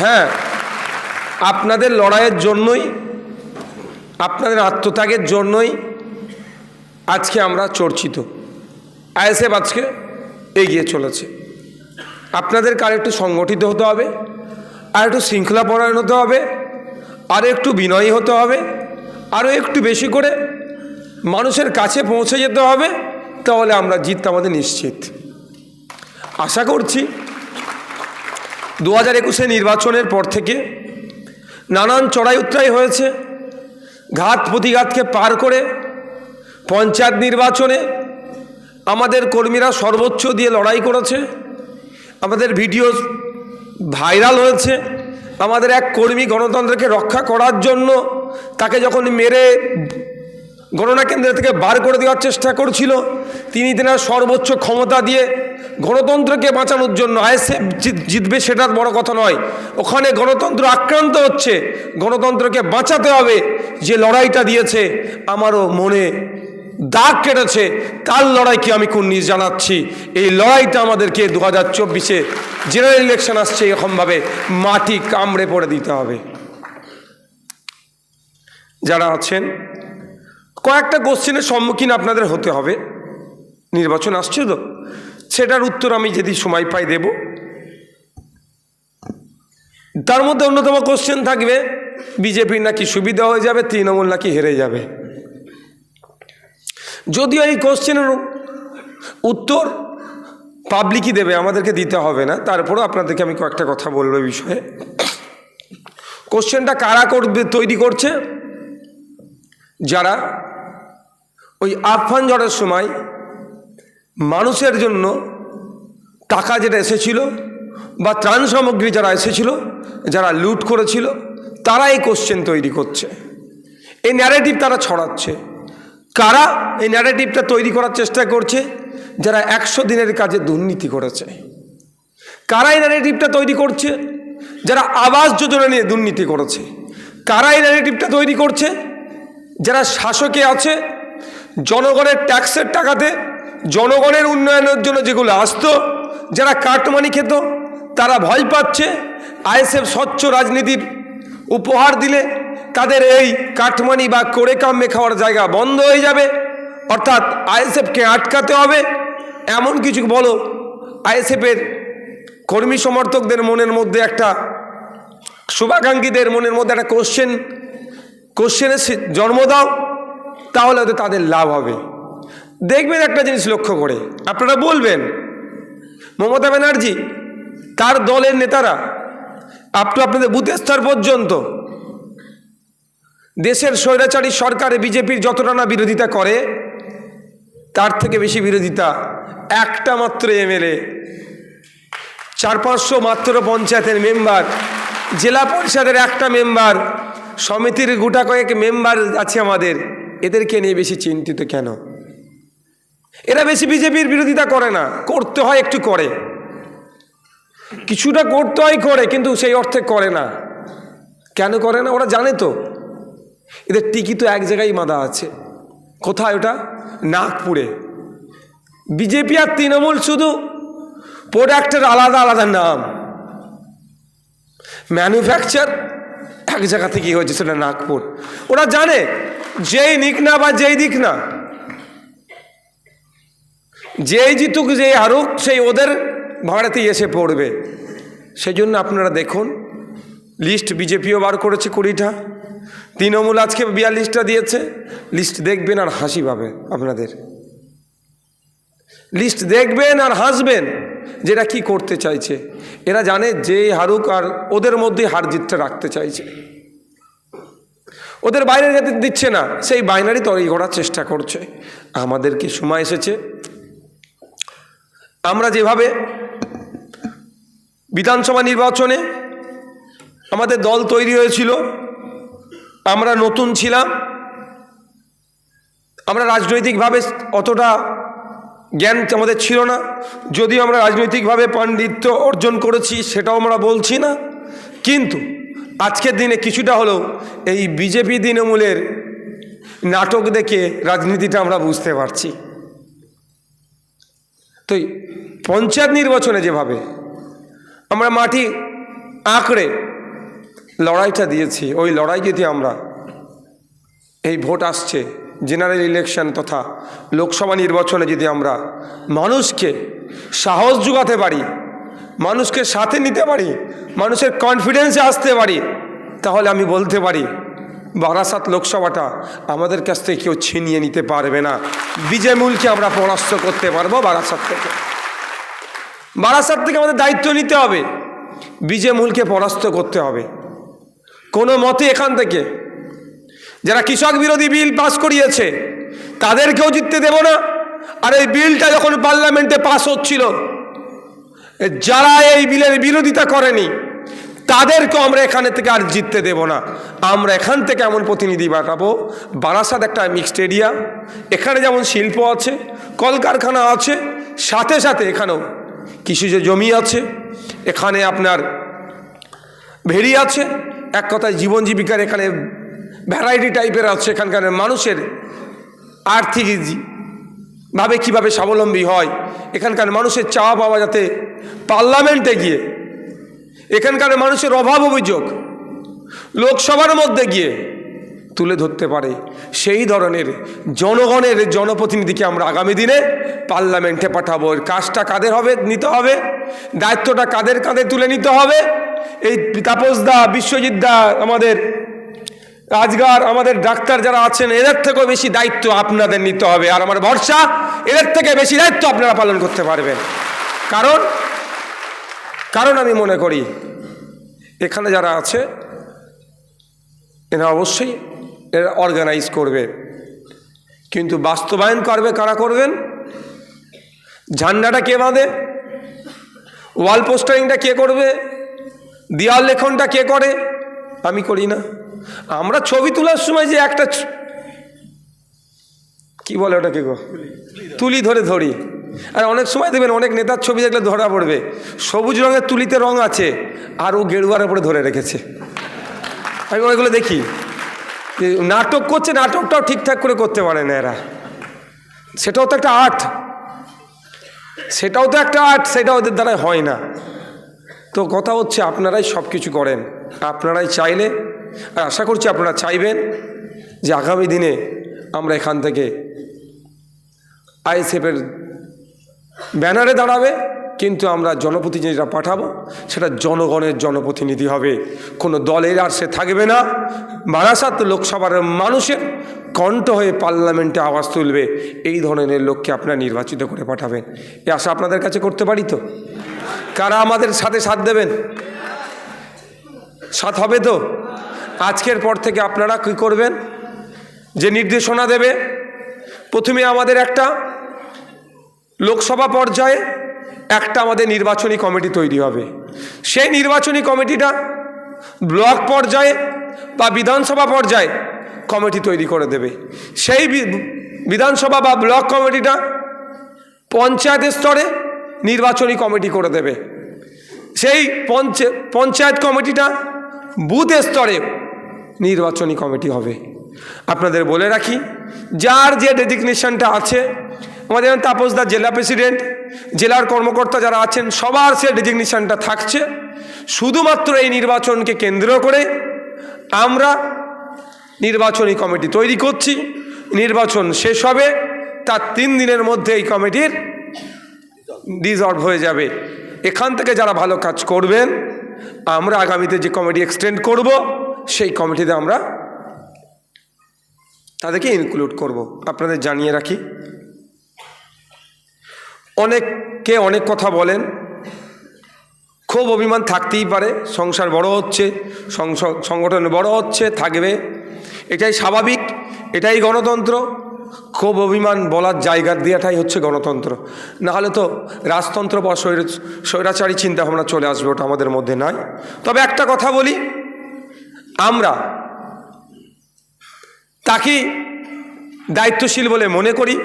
হ্যাঁ আপনাদের লড়াইয়ের জন্যই, আপনাদের আত্মত্যাগের জন্যই আজকে আমরা চর্চিত। আইএসএফ আজকে এগিয়ে চলেছে। আপনাদের কার একটু সংগঠিত হতে হবে, আর একটু শৃঙ্খলাপরায়ণ হতে হবে, আর একটু বিনয়ী হতে হবে, আরও একটু বেশি করে মানুষের কাছে পৌঁছে যেতে হবে, তাহলে আমরা জিততে আমাদের নিশ্চিত। আশা করছি দু হাজার একুশে নির্বাচনের পর থেকে নানান চড়াই উত্তরাই হয়েছে। ঘাত প্রতিঘাতকে পার করে পঞ্চায়েত নির্বাচনে আমাদের কর্মীরা সর্বোচ্চ দিয়ে লড়াই করেছে। আমাদের ভিডিও ভাইরাল হয়েছে। আমাদের এক কর্মী গণতন্ত্রকে রক্ষা করার জন্য তাকে যখন মেরে গণনা কেন্দ্র থেকে বার করে দেওয়ার চেষ্টা করছিল, তিনি তেনার সর্বোচ্চ ক্ষমতা দিয়ে গণতন্ত্রকে বাঁচানোর জন্য আইএসএফ জিতবে সেটার বড় কথা নয়। ওখানে গণতন্ত্র আক্রান্ত হচ্ছে। গণতন্ত্রকে বাঁচাতে হবে। যে লড়াইটা দিয়েছে, আমারও মনে দাগ কেটেছে। তার লড়াইকে আমি কুন্নিস জানাচ্ছি। এই লড়াইটা আমাদেরকে দু হাজার চব্বিশে জেনারেল ইলেকশন আসছে, এরকমভাবে মাটি কামড়ে পড়ে দিতে হবে। যারা আছেন, কয়েকটা কোশ্চেনের সম্মুখীন আপনাদের হতে হবে। নির্বাচন আসছে তো। সেটার উত্তর আমি যদি সময় পাই দেব। তার মধ্যে অন্যতম কোশ্চেন থাকবে, বিজেপির নাকি সুবিধা হয়ে যাবে, তৃণমূল নাকি হেরে যাবে। যদিও এই কোশ্চেনের উত্তর পাবলিকই দেবে, আমাদেরকে দিতে হবে না। তারপরেও আপনাদেরকে আমি কয়েকটা কথা বলব বিষয়ে। কোশ্চেনটা কারা করবে, তৈরি করছে? যারা ওই আফফান ঝড়ের সময় মানুষের জন্য টাকা যেটা এসেছিল বা ত্রাণ সামগ্রী যারা এসেছিল, যারা লুট করেছিল, তারা এই কোশ্চেন তৈরি করছে। এই ন্যারেটিভ তারা ছড়াচ্ছে। কারা এই ন্যারেটিভটা তৈরি করার চেষ্টা করছে? যারা একশো দিনের কাজে দুর্নীতি করেছে। কারা এই ন্যারেটিভটা তৈরি করছে? যারা আবাস যোজনা নিয়ে দুর্নীতি করেছে। কারা এই ন্যারেটিভটা তৈরি করছে? যারা শাসকে আছে, জনগণের ট্যাক্সের টাকাতে জনগণের উন্নয়নের জন্য যেগুলো আসতো, যারা কাটমানি খেত, তারা ভয় পাচ্ছে, আইএসএফ স্বচ্ছ রাজনীতির উপহার দিলে তাদের এই কাটমানি বা করে কামে খাওয়ার জায়গা বন্ধ হয়ে যাবে। অর্থাৎ আইএসএফকে আটকাতে হবে। এমন কিছু বলো, আইএসএফের কর্মী সমর্থকদের মনের মধ্যে একটা, শুভাকাঙ্ক্ষীদের মনের মধ্যে একটা কোশ্চেন কোশ্চেনের জন্ম দাও, তাহলে হয়তো তাদের লাভ হবে। দেখবেন একটা জিনিস লক্ষ্য করে। আপনারা বলবেন, মমতা ব্যানার্জি, তার দলের নেতারা আপ টু আপনাদের বুথ স্তর পর্যন্ত, দেশের স্বৈরাচারী সরকারে বিজেপির যতটা না বিরোধিতা করে, তার থেকে বেশি বিরোধিতা একটা মাত্র এমএলএ চার পাঁচশো মাত্র পঞ্চায়েতের মেম্বার জেলা পরিষদের একটা মেম্বার সমিতির গোটা কয়েক মেম্বার আছে আমাদের। এদেরকে নিয়ে বেশি চিন্তিত কেন? এরা বেশি বিজেপির বিরোধিতা করে না, করতে হয় একটু করে। কিছুটা করতে হয় করে, কিন্তু সেই অর্থে করে না। কেন করে না? ওরা জানে তো। এদের টিকি তো এক জায়গায় বাঁধা আছে। কোথায় ওটা? নাগপুরে। বিজেপি আর তৃণমূল শুধু প্রোডাক্টের আলাদা আলাদা নাম। ম্যানুফ্যাকচার এক জায়গা থেকে হয়েছে, সেটা নাগপুর। ওরা জানে, যেই নিক না বা যেই দিক না যেই জিতুক, যেই হারুক, সেই ওদের ভাড়াতেই এসে পড়বে। সেই জন্য আপনারা দেখুন লিস্ট বিজেপিও বার করেছে কুড়িটা। তৃণমূল আজকে বিয়াল্লিশটা দিয়েছে। লিস্ট দেখবেন আর হাসি পাবে আপনাদের। লিস্ট দেখবেন আর হাসবেন যেটা কি করতে চাইছে। এরা জানে যে হারুক আর ওদের মধ্যে হার জিতটা রাখতে চাইছে। ওদের বাইরে যেতে দিচ্ছে না, সেই বাইনারি তৈরি করার চেষ্টা করছে। আমাদেরকে সময় এসেছে? আমরা যেভাবে বিধানসভা নির্বাচনে আমাদের দল তৈরি হয়েছিল আমরা নতুন ছিলাম। আমরা রাজনৈতিকভাবে অতটা জ্ঞান আমাদের ছিল না। যদিও আমরা রাজনৈতিকভাবে পাণ্ডিত্য অর্জন করেছি, সেটাও আমরা বলছি না। কিন্তু আজকের দিনে কিছুটা হলেও এই বিজেপি তৃণমূলের নাটক দেখে রাজনীতিটা আমরা বুঝতে পারছি। তো পঞ্চায়েত নির্বাচনে যেভাবে আমরা মাটি আঁকড়ে লড়াইটা দিয়েছি, ওই লড়াই যদি আমরা এই ভোট আসছে জেনারেল ইলেকশন তথা লোকসভা নির্বাচনে যদি আমরা মানুষকে সাহস যোগাতে পারি, মানুষকে সাথে নিতে পারি, মানুষের কনফিডেন্সে আসতে পারি, তাহলে আমি বলতে পারি, বারাসাত লোকসভাটা আমাদের কাছ থেকে কেউ ছিনিয়ে নিতে পারবে না। বিজয় মূলকে আমরা পরাস্ত করতে পারব বারাসাত থেকে। বারাসাত থেকে আমাদের দায়িত্ব নিতে হবে। বিজয় মূলকে পরাস্ত করতে হবে। কোনো মতে এখান থেকে যারা কৃষক বিরোধী বিল পাস করিয়েছে, তাদেরকেও জিততে দেব না। আর এই বিলটা যখন পার্লামেন্টে পাস হচ্ছিল, যারা এই বিলের বিরোধিতা করেনি, তাদেরকেও আমরা এখানে থেকে আর জিততে দেব না। আমরা এখান থেকে এমন প্রতিনিধি পাঠাবো। বারাসাত একটা মিক্সড এরিয়া এখানে যেমন শিল্প আছে, কলকারখানা আছে, সাথে সাথে এখানেও কৃষিজ জমি আছে, এখানে আপনার ভেরি আছে, এক কথায় জীবন জীবিকার এখানে ভ্যারাইটি টাইপের আছে, এখানকার মানুষের আর্থিক ভাবে কীভাবে স্বাবলম্বী হয়, এখানকার মানুষের চাওয়া পাওয়া যাতে পার্লামেন্টে গিয়ে, এখানকার মানুষের অভাব অভিযোগ লোকসভার মধ্যে গিয়ে তুলে ধরতে পারে। সেই ধরনের জনগণের জনপ্রতিনিধিকে আমরা আগামী দিনে পার্লামেন্টে পাঠাবো। কাজটা কাদের হবে? নিতে হবে। দায়িত্বটা কাদের কাঁধে তুলে নিতে হবে? এই তাপসদা বিশ্বজিৎ দা, আমাদের রাজগার, আমাদের ডাক্তার যারা আছেন, এদের থেকেও বেশি দায়িত্ব আপনাদের নিতে হবে। আর আমার ভরসা, এদের থেকে বেশি দায়িত্ব আপনারা পালন করতে পারবেন। কারণ কারণ আমি মনে করি, এখানে যারা আছে, এরা অবশ্যই এরা অর্গানাইজ করবে। কিন্তু বাস্তবায়ন করবে কারা করবেন? ঝান্ডাটা কে বাঁধে? ওয়াল পোস্টারিংটা কে করবে? দেওয়াল লেখনটা কে করে? আমি করি না। আমরা ছবি তোলার সময় যে একটা কি বলে ওটাকে গো? তুলি ধরে ধরি। আর অনেক সময় দেবেন অনেক নেতার ছবি দেখলে ধরা পড়বে। সবুজ রঙের তুলিতে রং আছে, আর ও গেরুয়ার উপরে ধরে রেখেছে। আমি ওইগুলো দেখি। নাটক করছে, নাটকটাও ঠিকঠাক করে করতে পারে না এরা। সেটাও তো একটা আর্ট। সেটাও তো একটা আর্ট সেটা ওদের দ্বারা হয় না। তো কথা হচ্ছে, আপনারাই সব কিছু করেন। আপনারাই চাইলে, আর আশা করছি আপনারা চাইবেন যে আগামী দিনে আমরা এখান থেকে আইএসএফের ব্যানারে দাঁড়াবে, কিন্তু আমরা জনপ্রতিনিধিরা পাঠাবো। সেটা জনগণের জনপ্রতিনিধি হবে। কোনো দলের আর সে থাকবে না। বারাসাত লোকসভার মানুষের কণ্ঠ হয়ে পার্লামেন্টে আওয়াজ তুলবে, এই ধরনের লোককে আপনারা নির্বাচিত করে পাঠাবেন। এ আশা আপনাদের কাছে করতে পারি তো? কারা আমাদের সাথে সাথ দেবেন? সাথ হবে তো? আজকের পর থেকে আপনারা কী করবেন? যে নির্দেশনা দেবে, প্রথমে আমাদের একটা লোকসভা পর্যায়ে একটা আমাদের নির্বাচনী কমিটি তৈরি হবে। সেই নির্বাচনী কমিটিটা ব্লক পর্যায়ে বা বিধানসভা পর্যায়ে কমিটি তৈরি করে দেবে। সেই বিধানসভা বা ব্লক কমিটিটা পঞ্চায়েত স্তরে নির্বাচনী কমিটি করে দেবে। সেই পঞ্চায়েত কমিটিটা বুথ স্তরে নির্বাচনী কমিটি হবে। আপনাদের বলে রাখি, যার যে ডেজিগনেশনটা আছে, আমাদের যেমন তাপসদা জেলা প্রেসিডেন্ট, জেলার কর্মকর্তা যারা আছেন, সবার সে ডেজিগনেশনটা থাকছে। শুধুমাত্র এই নির্বাচনকে কেন্দ্র করে আমরা নির্বাচনী কমিটি তৈরি করছি, নির্বাচন শেষ হবে, তার তিন দিনের মধ্যে এই কমিটির ডিজলভ হয়ে যাবে। এখান থেকে যারা ভালো কাজ করবেন, আমরা আগামীতে যে কমিটি এক্সটেন্ড করব, সেই কমিটিতে আমরা তাদেরকে ইনক্লুড করব। আপনাদের জানিয়ে রাখি। অনেককে অনেক কথা বলেন খুব অভিমান থাকতেই পারে, সংসার বড় হচ্ছে সংগঠন বড় হচ্ছে, থাকবে। এটাই স্বাভাবিক, এটাই গণতন্ত্র। খুব অভিমান বলার জায়গা দেওয়াটাই হচ্ছে গণতন্ত্র। না হলে তো রাজতন্ত্র বা স্বৈর- স্বৈরাচারী চিন্তাভাবনা চলে আসবে, ওটা আমাদের মধ্যে নাই। তবে একটা কথা বলি, আমরা তাকে দায়িত্বশীল বলে মনে করি